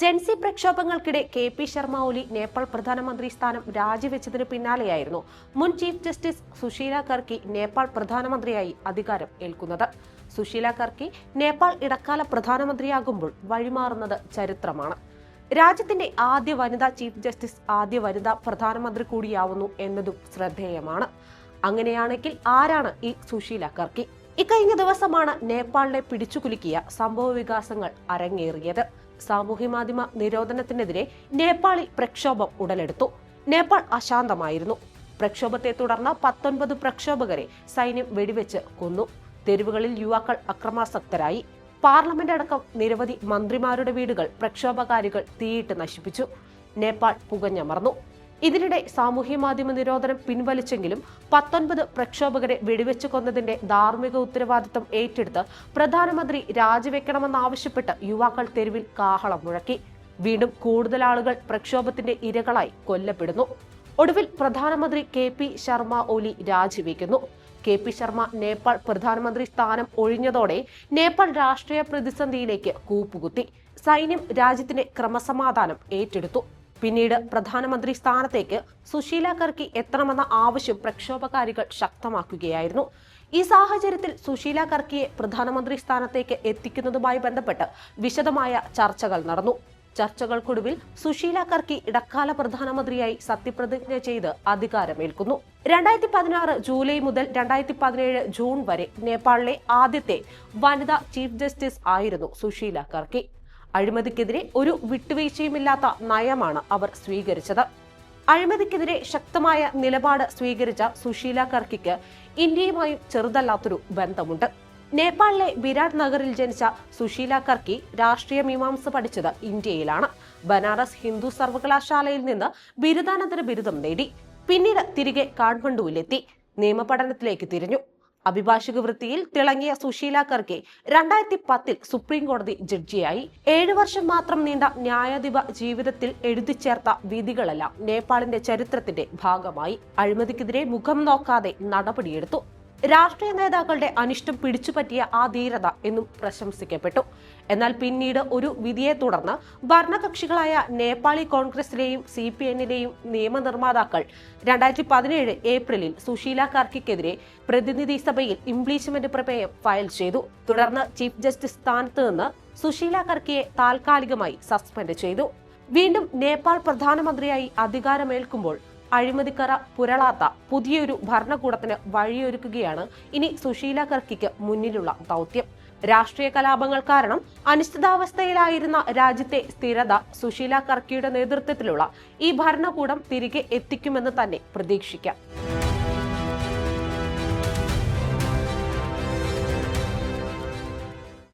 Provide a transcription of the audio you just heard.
ജെൻസി പ്രക്ഷോഭങ്ങൾക്കിടെ K P Sharma Oli Nepal പ്രധാനമന്ത്രി സ്ഥാനം രാജിവെച്ചതിന് പിന്നാലെയായിരുന്നു മുൻ ചീഫ് ജസ്റ്റിസ് സുശീല കർക്കി നേപ്പാൾ പ്രധാനമന്ത്രിയായി അധികാരം ഏൽക്കുന്നത്. സുശീല കർക്കി നേപ്പാൾ ഇടക്കാല പ്രധാനമന്ത്രിയാകുമ്പോൾ വഴിമാറുന്നത് ചരിത്രമാണ്. രാജ്യത്തിന്റെ ആദ്യ വനിതാ ചീഫ് ജസ്റ്റിസ് ആദ്യ വനിതാ പ്രധാനമന്ത്രി കൂടിയാവുന്നു എന്നതും ശ്രദ്ധേയമാണ്. അങ്ങനെയാണെങ്കിൽ ആരാണ് ഈ സുശീല കർക്കി? ഇക്കഴിഞ്ഞ ദിവസമാണ് നേപ്പാളിനെ പിടിച്ചുകുലുക്കിയ സംഭവ വികാസങ്ങൾ അരങ്ങേറിയത്. സാമൂഹ്യ മാധ്യമ നിരോധനത്തിനെതിരെ നേപ്പാളിൽ പ്രക്ഷോഭം ഉടലെടുത്തു. നേപ്പാൾ അശാന്തമായിരുന്നു. പ്രക്ഷോഭത്തെ തുടർന്ന് പത്തൊൻപത് പ്രക്ഷോഭകരെ സൈന്യം വെടിവെച്ച് കൊന്നു. തെരുവുകളിൽ യുവാക്കൾ അക്രമാസക്തരായി. പാർലമെന്റ് അടക്കം നിരവധി മന്ത്രിമാരുടെ വീടുകൾ പ്രക്ഷോഭകാരികൾ തീയിട്ട് നശിപ്പിച്ചു. നേപ്പാൾ പുകഞ്ഞമർന്നു. ഇതിനിടെ സാമൂഹ്യ മാധ്യമ നിരോധനം പിൻവലിച്ചെങ്കിലും പത്തൊൻപത് പ്രക്ഷോഭകരെ വെടിവെച്ചു കൊന്നതിന്റെ ധാർമ്മിക ഉത്തരവാദിത്തം ഏറ്റെടുത്ത് പ്രധാനമന്ത്രി രാജിവെക്കണമെന്നാവശ്യപ്പെട്ട് യുവാക്കൾ തെരുവിൽ കാഹളം മുഴക്കി. വീണ്ടും കൂടുതൽ ആളുകൾ പ്രക്ഷോഭത്തിന്റെ ഇരകളായി കൊല്ലപ്പെടുന്നു. ഒടുവിൽ പ്രധാനമന്ത്രി കെ പി ശർമ്മ ഒലി രാജിവെക്കുന്നു. കെ പി ശർമ്മ നേപ്പാൾ പ്രധാനമന്ത്രി സ്ഥാനം ഒഴിഞ്ഞതോടെ നേപ്പാൾ രാഷ്ട്രീയ പ്രതിസന്ധിയിലേക്ക് കൂപ്പുകുത്തി. സൈന്യം രാജ്യത്തിന്റെ ക്രമസമാധാനം ഏറ്റെടുത്തു. പിന്നീട് പ്രധാനമന്ത്രി സ്ഥാനത്തേക്ക് സുശീല കർക്കി എത്തണമെന്ന ആവശ്യം പ്രക്ഷോഭകാരികൾ ശക്തമാക്കുകയായിരുന്നു. ഈ സാഹചര്യത്തിൽ സുശീല കർക്കിയെ പ്രധാനമന്ത്രി സ്ഥാനത്തേക്ക് എത്തിക്കുന്നതുമായി ബന്ധപ്പെട്ട് വിശദമായ ചർച്ചകൾ നടന്നു. ചർച്ചകൾക്കൊടുവിൽ സുശീല കർക്കി ഇടക്കാല പ്രധാനമന്ത്രിയായി സത്യപ്രതിജ്ഞ ചെയ്ത് അധികാരമേൽക്കുന്നു. രണ്ടായിരത്തി പതിനാറ് ജൂലൈ മുതൽ രണ്ടായിരത്തി പതിനേഴ് ജൂൺ വരെ നേപ്പാളിലെ ആദ്യത്തെ വനിതാ ചീഫ് ജസ്റ്റിസ് ആയിരുന്നു സുശീല കർക്കി. അഴിമതിക്കെതിരെ ഒരു വിട്ടുവീഴ്ചയുമില്ലാത്ത നയമാണ് അവർ സ്വീകരിച്ചത്. അഴിമതിക്കെതിരെ ശക്തമായ നിലപാട് സ്വീകരിച്ച സുശീല കർക്കിക്ക് ഇന്ത്യയുമായും ചെറുതല്ലാത്തൊരു ബന്ധമുണ്ട്. നേപ്പാളിലെ വിരാട് നഗറിൽ ജനിച്ച സുശീല കർക്കി രാഷ്ട്രീയ മീമാംസ പഠിച്ചത് ഇന്ത്യയിലാണ്. ബനാറസ് ഹിന്ദു സർവകലാശാലയിൽ നിന്ന് ബിരുദാനന്തര ബിരുദം നേടി. പിന്നീട് തിരികെ കാഠ്മണ്ഡുവിലെത്തി. നിയമപഠനത്തിലേക്ക് തിരിഞ്ഞു. അഭിഭാഷക വൃത്തിയിൽ തിളങ്ങിയ സുശീല കർക്കെ രണ്ടായിരത്തി പത്തിൽ സുപ്രീം കോടതി ജഡ്ജിയായി. ഏഴു വർഷം മാത്രം നീണ്ട ന്യായാധിപ ജീവിതത്തിൽ എഴുതിച്ചേർത്ത വിധികളെല്ലാം നേപ്പാളിന്റെ ചരിത്രത്തിന്റെ ഭാഗമായി. അഴിമതിക്കെതിരെ മുഖം നോക്കാതെ നടപടിയെടുത്തു. രാഷ്ട്രീയ നേതാക്കളുടെ അനിഷ്ടം പിടിച്ചുപറ്റിയ ആ ധീരത എന്നും പ്രശംസിക്കപ്പെട്ടു. എന്നാൽ പിന്നീട് ഒരു വിധിയെ തുടർന്ന് ഭരണകക്ഷികളായ നേപ്പാളി കോൺഗ്രസിലെയും സി പി എന്നിലെയും നിയമനിർമ്മാതാക്കൾ രണ്ടായിരത്തി പതിനേഴ് ഏപ്രിലിൽ സുശീല കാർക്കിക്കെതിരെ പ്രതിനിധി സഭയിൽ ഇംപ്ലീഷ്മെന്റ് പ്രമേയം ഫയൽ ചെയ്തു. തുടർന്ന് ചീഫ് ജസ്റ്റിസ് സ്ഥാനത്ത് നിന്ന് സുശീല കർക്കിയെ താൽക്കാലികമായി സസ്പെൻഡ് ചെയ്തു. വീണ്ടും നേപ്പാൾ പ്രധാനമന്ത്രിയായി അധികാരമേൽക്കുമ്പോൾ അഴിമതിക്കറ പുരളാത്ത പുതിയൊരു ഭരണകൂടത്തിന് വഴിയൊരുക്കുകയാണ് ഇനി സുശീല കർക്കിക്ക് മുന്നിലുള്ള ദൗത്യം. രാഷ്ട്രീയ കലാപങ്ങൾ കാരണം അനിശ്ചിതാവസ്ഥയിലായിരുന്ന രാജ്യത്തെ സ്ഥിരത സുശീല കർക്കിയുടെ നേതൃത്വത്തിലുള്ള ഈ ഭരണകൂടം തിരികെ എത്തിക്കുമെന്ന് തന്നെ പ്രതീക്ഷിക്കാം.